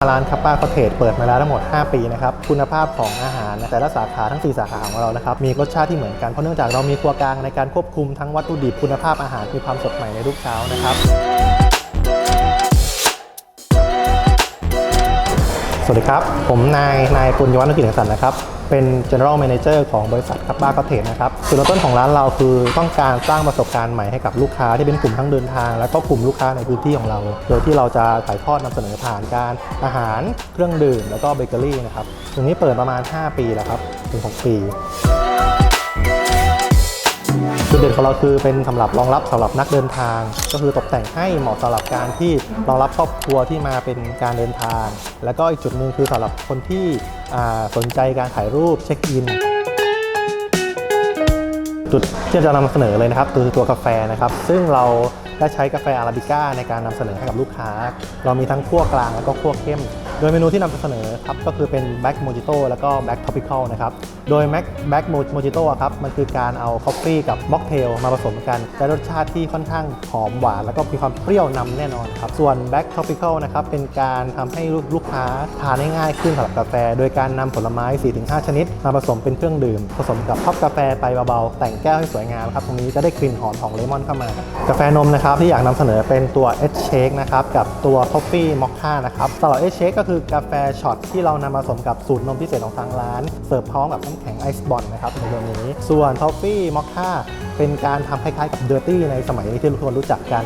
ร้านคาปป้าคอเทจเปิดมาแล้วทั้งหมด 5 ปีนะครับ คุณภาพของอาหารแต่ละสาขาทั้ง 4 สาขาของเรานะครับ มีรสชาติที่เหมือนกันเพราะเนื่องจากเรามีครัวกลางในการควบคุมทั้งวัตถุดิบคุณภาพอาหารมีความสดใหม่ในทุกเช้านะครับ สวัสดีครับ ผมนาย นายปุญญวัฒน์นกิจสันนะครับ เป็น General Manager ของบริษัทคับบ้าก็เทนนะครับ จุดเริ่มต้นของร้านเราคือต้องการสร้างประสบการณ์ใหม่ให้กับลูกค้าที่เป็นกลุ่มทั้งเดินทาง และก็กลุ่มลูกค้าในพื้นที่ของเรา โดยที่เราจะถ่ายทอดนำเสนอผ่านการอาหาร เครื่องดื่ม แล้วก็เบเกอรี่นะครับ ตรงนี้เปิดประมาณ 5 ปีแล้วครับ ถึง 6 ปี ดเด่นของเราคือเป็นสำหรับรองรับสำหรับนักเดินทาง ก็คือตกแต่งให้เหมาะสำหรับการที่รองรับครอบครัวที่มาเป็นการเดินทาง แล้วก็อีกจุดหนึ่งคือสำหรับคนที่สนใจการถ่ายรูปเช็คอินจุดที่จะนำเสนอเลยนะครับคือตัวกาแฟนะครับ ซึ่งเราได้ใช้กาแฟอาราบิก้าในการนำเสนอให้กับลูกค้า เรามีทั้งคั่วกลางแล้วก็คั่วเข้ม โดยเมนูที่นำเสนอครับก็คือเป็นแบ็กโมจิโต้แล้วก็แบ็กท็อปิคอลนะครับ โดยแม็กแบ็กโมจิโต้ครับมันคือการเอาคอฟฟี่กับม็อกเทลมาผสมกันได้รสชาติที่ค่อนข้างหอมหวาน แล้วก็มีความเปรี้ยวนำแน่นอนครับ ส่วนแบ็กท็อปิคอลนะครับเป็นการทำให้ลูกค้าทานง่ายขึ้นสำหรับกาแฟ โดยการนำผลไม้ 4-5 ชนิด มาผสมเป็นเครื่องดื่ม ผสมกับท็อปกาแฟไปเบาๆแต่งแก้วให้สวยงามครับตรงนี้จะได้กลิ่นหอมของเลมอนเข้ามากาแฟนมนะครับที่อยากนำเสนอเป็นตัว e อ Shake นะครับกับตัว Coffee Mocha นะครับสำหรับ e อ Shake ก็คือกาแฟช็อตที่เรานำมาผสมกับสูตรนมพิเศษของทางร้าน เสิร์ฟพร้อมกับน้ำแข็งไอซ์บอลนะครับในตัวนี้ ส่วน Coffee Mocha เป็นการทำคล้ายๆกับ Dirty ในสมัยนี้ที่ทุกคนรู้จักกัน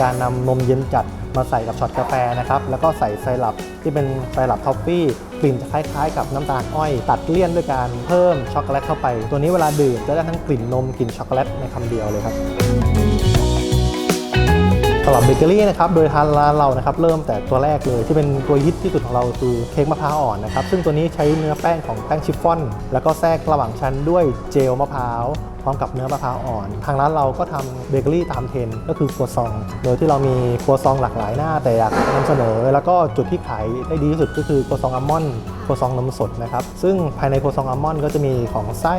การนำนมเย็นจัดมาใส่กับช็อตกาแฟนะครับ แล้วก็ใส่ไซรัปที่เป็นไซรัปทอฟฟี่กลิ่นจะคล้ายๆ กับน้ำตาลอ้อย ตัดเลี่ยนด้วยการเพิ่มช็อกโกแลตเข้าไป ตัวนี้เวลาดื่มจะได้ทั้งกลิ่นนมกลิ่นช็อกโกแลตในคำเดียวเลยครับ สำหรับเบเกอรี่นะครับ โดยทางร้านเรานะครับ เริ่มแต่ตัวแรกเลยที่เป็นตัวฮิตที่สุดของเราคือเค้กมะพร้าวอ่อนนะครับ ซึ่งตัวนี้ใช้เนื้อแป้งของแป้งชิฟฟ่อน แล้วก็แทรกระหว่างชั้นด้วยเจลมะพร้าวพร้อมกับเนื้อมะพร้าวอ่อน ทางร้านเราก็ทำเบเกอรี่ตามเทรนก็คือครัวซอง โดยที่เรามีครัวซองหลากหลายหน้าแต่อยากนำเสนอ แล้วก็จุดที่ขายได้ดีที่สุดก็คือครัวซองอัลมอนด์ครัวซองนมสดนะครับ ซึ่งภายในครัวซองอัลมอนด์ก็จะมีของไส้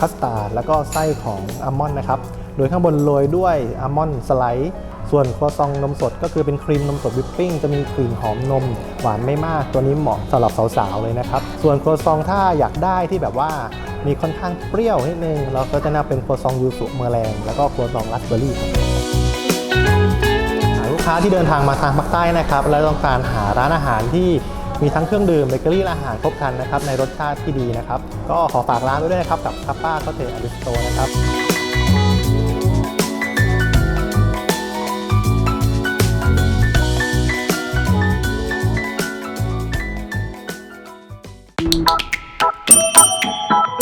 คัสตาร์ดแล้วก็ไส้ของอัลมอนด์นะครับ โดยข้างบนโรยด้วยอัลมอนด์สไลด์ ส่วนครัวซองนมสดก็คือเป็นครีมนมสดวิปปิ้งจะมีกลิ่นหอมนมหวานไม่มาก ตัวนี้เหมาะสำหรับสาวๆเลยนะครับ ส่วนครัวซองถ้าอยากได้ที่แบบว่ามีค่อนข้างเปรี้ยวนิดนึง เราก็จะนำเป็นครัวซองยูสุเมอแรงแล้วก็ครัวซองราสเบอร์รี่ครับลูกค้าที่เดินทางมาทางภาคใต้นะครับ และต้องการหาร้านอาหารที่มีทั้งเครื่องดื่มเบเกอรี่และอาหารครบครันนะครับในรสชาติที่ดีนะครับ ก็ขอฝากร้านไว้ด้วยนะครับกับคัปป้าคอเทอริสโตนะครับ